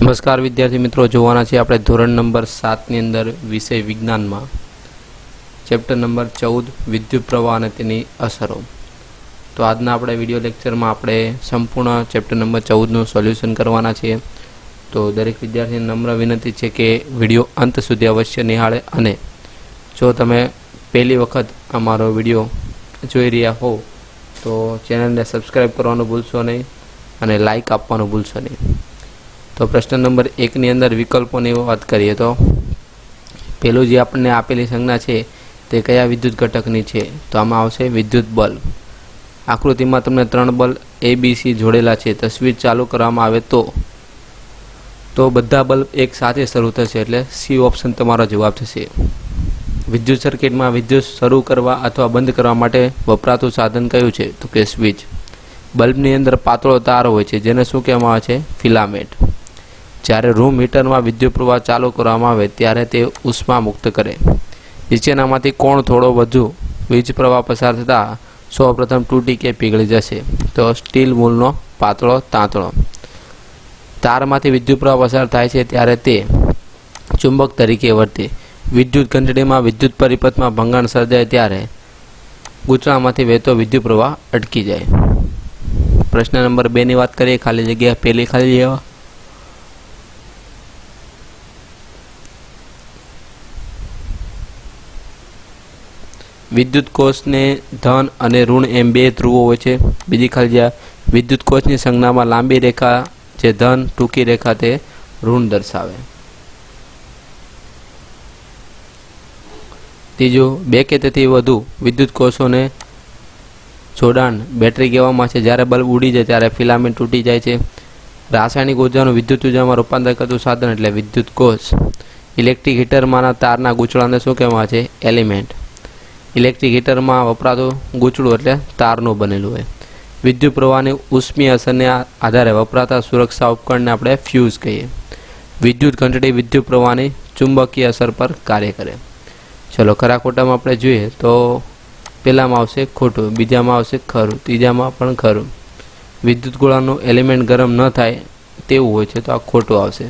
નમસ્કાર વિદ્યાર્થી મિત્રો, જોવાના છે આપણે ધોરણ નંબર સાતની અંદર વિષય વિજ્ઞાનમાં. ચેપ્ટર નંબર ચૌદ, વિદ્યુત પ્રવાહ અને તેની અસરો. તો આજના આપણે વીડિયો લેક્ચરમાં આપણે સંપૂર્ણ ચેપ્ટર નંબર ચૌદનું સોલ્યુશન કરવાના છીએ. તો દરેક વિદ્યાર્થીને નમ્ર વિનંતી છે કે વીડિયો અંત સુધી અવશ્ય નિહાળે અને જો તમે પહેલી વખત અમારો વીડિયો જોઈ રહ્યા હો, તો ચેનલને સબસ્ક્રાઈબ કરવાનું ભૂલશો નહીં અને લાઇક આપવાનું ભૂલશો નહીં. તો પ્રશ્ન નંબર એકની અંદર વિકલ્પોની વાત કરીએ તો પેલું જે આપણને આપેલી સંજ્ઞા છે તે કયા વિદ્યુત ઘટકની છે? તો આમાં આવશે વિદ્યુત બલ્બ આકૃતિમાં તમને ત્રણ બલ્બ એ બી સી જોડેલા છે. તો સ્વિચ ચાલુ કરવામાં આવે તો. તો બધા બલ્બ એક સાથે શરૂ થશે એટલે સી ઓપ્શન તમારો જવાબ થશે. વિદ્યુત સર્કિટમાં વિદ્યુત શરૂ કરવા અથવા બંધ કરવા માટે વપરાતું સાધન કયું છે? તો કે સ્વિચ. બલ્બની અંદર પાતળો તાર હોય છે. જેને શું કહેવામાં આવે છે? ફિલામેન્ટ. જ્યારે રૂમ હીટરમાં વિદ્યુત પ્રવાહ ચાલુ કરવામાં આવે ત્યારે તે ઉષ્મા મુક્ત કરે. નીચેનામાંથી કોણ થોડો વધુ વીજ પ્રવાહ પસાર થતાં સૌપ્રથમ તૂટી કે પીગળી જશે. તો સ્ટીલ મૂલનો પાતળો તાંતળો તારમાંથી વિદ્યુત પ્રવાહ પસાર થાય છે ત્યારે તે ચુંબક તરીકે વર્તે. વિદ્યુત ઘંટડીમાં વિદ્યુત પરિપથમાં ભંગાણ સર્જાય ત્યારે ગૂંચળામાંથી વહેતો વિદ્યુત પ્રવાહ અટકી જાય. પ્રશ્ન નંબર બેની વાત કરીએ. ખાલી જગ્યા પહેલી ખાલી જગ્યા? વિદ્યુત કોષને ધન અને ઋણ એમ બે ધ્રુવો હોય છે. બીજી ખાલી વિદ્યુત કોષની સંજ્ઞામાં લાંબી રેખા જે ધન, ટૂંકી રેખા તે ઋણ દર્શાવે. ત્રીજું, બે કે તેથી વધુ વિદ્યુત કોષોને જોડાણ બેટરી કહેવામાં છે. જ્યારે બલ્બ ઉડી જાય ત્યારે ફિલામેન્ટ તૂટી જાય છે. રાસાયણિક ઉર્જાનું વિદ્યુત ઉર્જામાં રૂપાંતર કરતું સાધન એટલે વિદ્યુત કોષ. ઇલેક્ટ્રિક હીટરમાંના તારના ગૂંચળાને શું કહેવામાં છે? એલિમેન્ટ. ઇલેક્ટ્રિક હીટરમાં વપરાતું ગૂંચળું એટલે તારનું બનેલું હોય. વિદ્યુત પ્રવાહની ઉષ્મીય અસરને આધારે વપરાતા સુરક્ષા ઉપકરણને આપણે ફ્યુઝ કહીએ. વિદ્યુત ઘંટડી વિદ્યુત પ્રવાહની ચુંબકીય અસર પર કાર્ય કરે. ચલો ખરા ખોટામાં આપણે જોઈએ તો પહેલામાં આવશે ખોટું, બીજામાં આવશે ખરું, ત્રીજામાં પણ ખરું. વિદ્યુત ગોળાનું એલિમેન્ટ ગરમ ન થાય તેવું હોય છે તો આ ખોટું આવશે.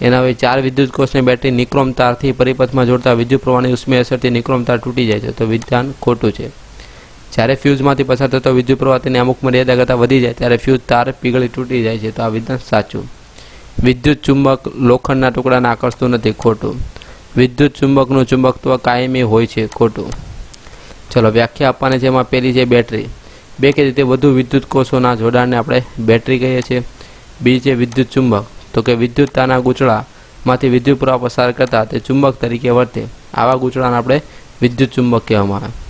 એના હવે ચાર વિદ્યુત કોષની બેટરી નિક્રોમ તારથી પરિપથમાં જોડતા વિદ્યુત પ્રવાહની ઉષ્મી અસરથી નિક્રોમ તાર તૂટી જાય છે, તો વિધાન ખોટું છે. જ્યારે ફ્યુઝમાંથી પસાર થતો વિદ્યુત પ્રવાહ તેની અમુક મર્યાદા કરતાં વધી જાય, ત્યારે ફ્યુઝ તાર પીગળી તૂટી જાય છે, તો આ વિધાન સાચું. વિદ્યુત ચુંબક લોખંડના ટુકડાને આકર્ષતું નથી, ખોટું. વિદ્યુત ચુંબકનું ચુંબકત્વ કાયમી હોય છે, ખોટું. ચલો, વ્યાખ્યા આપવાની છે એમાં પહેલી છે બેટરી. બે કે રીતે વધુ વિદ્યુત કોષોના જોડાણને આપણે બેટરી કહીએ છીએ. બીજી છે વિદ્યુત ચુંબક. તો કે વિદ્યુત તારના ગૂંચળામાંથી વિદ્યુત પ્રવાહ પસાર કરતા તે ચુંબક તરીકે વર્તે. આવા ગૂંચળાને આપણે વિદ્યુત ચુંબક કહેવામાં આવે.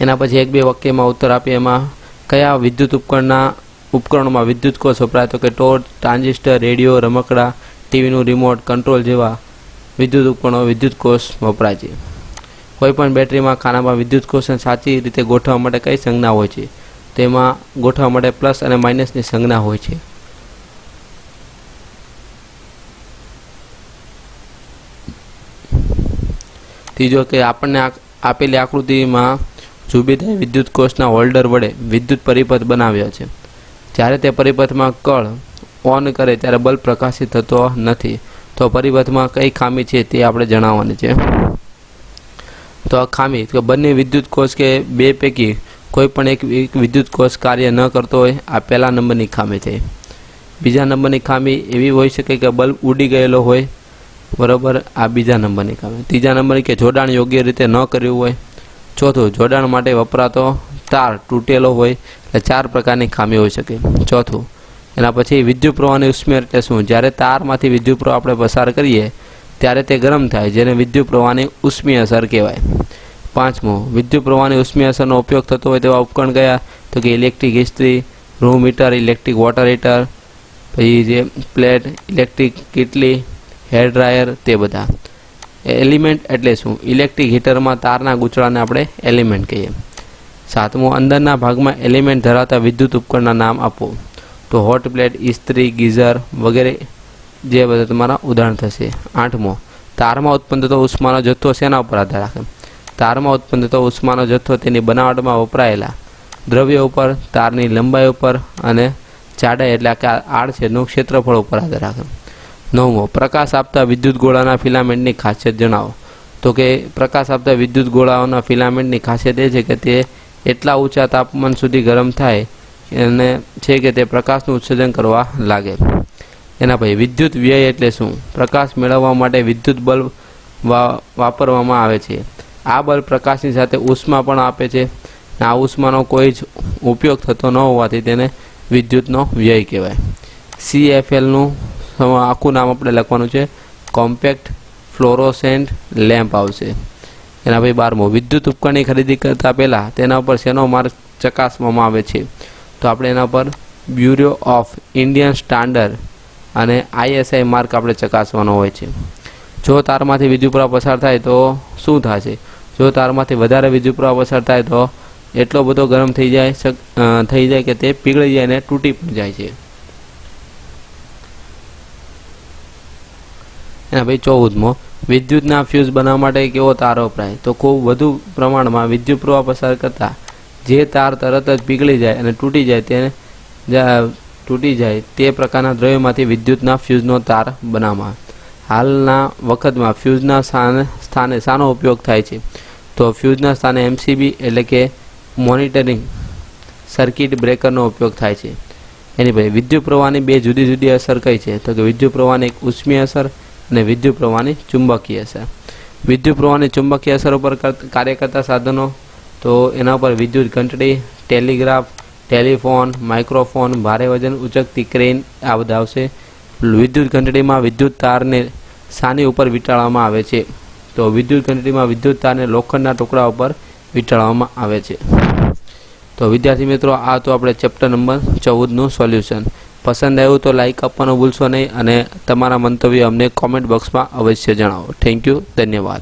એના પછી એક બે વાક્યમાં ઉત્તર આપીએ. એમાં, કયા વિદ્યુત ઉપકરણના ઉપકરણોમાં વિદ્યુત કોષ વપરાય? તો કે ટોર્ચ, ટ્રાન્ઝિસ્ટર, રેડિયો, રમકડા, ટીવીનું રિમોટ, કંટ્રોલ જેવા વિદ્યુત ઉપકરણો વિદ્યુત કોષ વપરાય છે. કોઈપણ બેટરીમાં ખાનામાં વિદ્યુત કોષને સાચી રીતે ગોઠવવા માટે કઈ સંજ્ઞા હોય છે? તેમાં ગોઠવવા માટે પ્લસ અને માઇનસની સંજ્ઞા હોય છે. ત્રીજો કે આપણને આપેલી આકૃતિમાં જુબેદાર વિદ્યુત કોષના હોલ્ડર વડે વિદ્યુત પરિપથ બનાવ્યો છે. જ્યારે તે પરિપથમાં કળ ઓન કરે ત્યારે બલ્બ પ્રકાશિત થતો નથી. તો પરિપથમાં કઈ ખામી છે તે આપણે જણાવવાની છે. તો આ ખામી કે બંને વિદ્યુત કોષ કે બે પૈકી કોઈ પણ એક વિદ્યુત કોષ કાર્ય ન કરતો હોય, આ પહેલા નંબરની ખામી છે બીજા નંબરની ખામી એવી હોઈ શકે કે બલ્બ ઉડી ગયેલો હોય બરાબર, આ બીજા નંબરની કામે ત્રીજા નંબરની કે જોડાણ યોગ્ય રીતે ન કર્યું હોય. ચોથું, જોડાણ માટે વપરાતો તાર તૂટેલો હોય, એટલે ચાર પ્રકારની ખામી હોઈ શકે. ચોથું, એના પછી વિદ્યુત પ્રવાહની ઉષ્મેર એટલે શું? જ્યારે તારમાંથી વિદ્યુત પ્રવાહ આપણે પસાર કરીએ, ત્યારે તે ગરમ થાય, જેને વિદ્યુત પ્રવાહની ઉષ્મી અસર કહેવાય. પાંચમું, વિદ્યુત પ્રવાહની ઉષ્મી અસરનો ઉપયોગ થતો હોય તેવા ઉપકરણ કયા? તો કે ઇલેક્ટ્રિક ઇસ્ત્રી, room heater, electric water heater, પછી જે પ્લેટ, ઇલેક્ટ્રિક કેટલી હેર ડ્રાયર તે બધા. એલિમેન્ટ એટલે શું? ઇલેક્ટ્રિક હીટરમાં તારના ગૂંચળાને આપણે એલિમેન્ટ કહીએ. સાતમું, અંદરના ભાગમાં એલિમેન્ટ ધરાવતા વિદ્યુત ઉપકરણના નામ આપો. તો હોટ પ્લેટ, ઇસ્ત્રી, ગીઝર વગેરે જે બધા તમારા ઉદાહરણ થશે. આઠમો, તારમાં ઉત્પન્ન થતો ઉષ્માનો જથ્થો શેના ઉપર આધાર રાખે? તારમાં ઉત્પન્ન થતો ઉષ્માનો જથ્થો તેની બનાવટમાં વપરાયેલા દ્રવ્ય ઉપર, તારની લંબાઈ ઉપર અને જાડાઈ એટલે કે આડછેદનું ક્ષેત્રફળ ઉપર આધાર રાખે. નવમો, પ્રકાશ આપતા વિદ્યુત ગોળાના ફિલામેન્ટની ખાસિયત જણાવો. તો કે પ્રકાશ આપતા વિદ્યુત ગોળાઓના ફિલામેન્ટની ખાસિયત એ છે કે તે એટલા ઊંચા તાપમાન સુધી ગરમ થાય અને છે કે તે પ્રકાશનું ઉત્સર્જન કરવા લાગે. એના પછી વિદ્યુત વ્યય એટલે શું? પ્રકાશ મેળવવા માટે વિદ્યુત બલ્બ વાપરવામાં આવે છે. આ બલ્બ પ્રકાશની સાથે ઉષ્મા પણ આપે છે. આ ઉષ્માનો કોઈ જ ઉપયોગ થતો ન હોવાથી તેને વિદ્યુતનો વ્યય કહેવાય. સીએફએલનું આખું નામ આપણે લખવાનું છે કોમ્પેક્ટ ફ્લોરોસેન્ટ લેમ્પ આવશે. એના પછી બારમો, વિદ્યુત ઉપકરણની ખરીદી કરતા પહેલાં તેના ઉપર શેનો માર્ક ચકાસવામાં આવે છે? તો આપણે એના પર બ્યુરો ઓફ ઇન્ડિયન સ્ટાન્ડર્ડ અને આઈએસઆઈ માર્ક આપણે ચકાસવાનો હોય છે. જો તારમાંથી વિદ્યુતપ્રવાહ પસાર થાય તો શું થશે? જો તારમાંથી વધારે વિદ્યુત પ્રવાહ પસાર થાય તો એટલો બધો ગરમ થઈ જાય થઈ જાય કે તે પીગળી જાય અને તૂટી પણ જાય છે. એના ભાઈ ચૌદમો વિદ્યુતના ફ્યુઝ બનાવવા માટે કેવો તાર વપરાય તો ખૂબ વધુ પ્રમાણમાં વિદ્યુત પ્રવાહ પસાર કરતા જે તાર તરત જ પીગળી જાય અને તૂટી જાય તેને તૂટી જાય તે પ્રકારના દ્રવ્યમાંથી વિદ્યુતના ફ્યુઝનો તાર બનાવવામાં હાલના વખતમાં ફ્યુઝના સ્થાને શાનો ઉપયોગ થાય છે? તો ફ્યુઝના સ્થાને એમસીબી એટલે કે મોનિટરિંગ સર્કિટ બ્રેકરનો ઉપયોગ થાય છે. એની પછી વિદ્યુત પ્રવાહની બે જુદી જુદી અસર કઈ છે? તો કે વિદ્યુત પ્રવાહની એક ઉષ્મી અસર અને વિદ્યુત પ્રવાહની ચુંબકીય અસર. વિદ્યુત પ્રવાહની ચુંબકીય અસર ઉપર કર- કાર્ય કરતા સાધનો, તો એના ઉપર વિદ્યુત ઘંટડી, ટેલિગ્રાફ, ટેલિફોન, માઇક્રોફોન, ભારે વજન, ઉચકતી ક્રેન, આ બધા આવશે. વિદ્યુત ઘંટડીમાં વિદ્યુત તારને સાની ઉપર વીંટાળવામાં આવે છે. તો વિદ્યુત ઘંટડીમાં વિદ્યુત તારને લોખંડના ટુકડા ઉપર વીંટાળવામાં આવે છે. તો વિદ્યાર્થી મિત્રો, આ તો આપણે ચેપ્ટર નંબર ચૌદનું સોલ્યુશન. પસંદ આવ્યું તો લાઇક આપવાનું ભૂલશો નહીં અને તમારા મંતવ્ય અમને કોમેન્ટ બોક્સમાં અવશ્ય જણાવો. થેન્ક યુ ધન્યવાદ.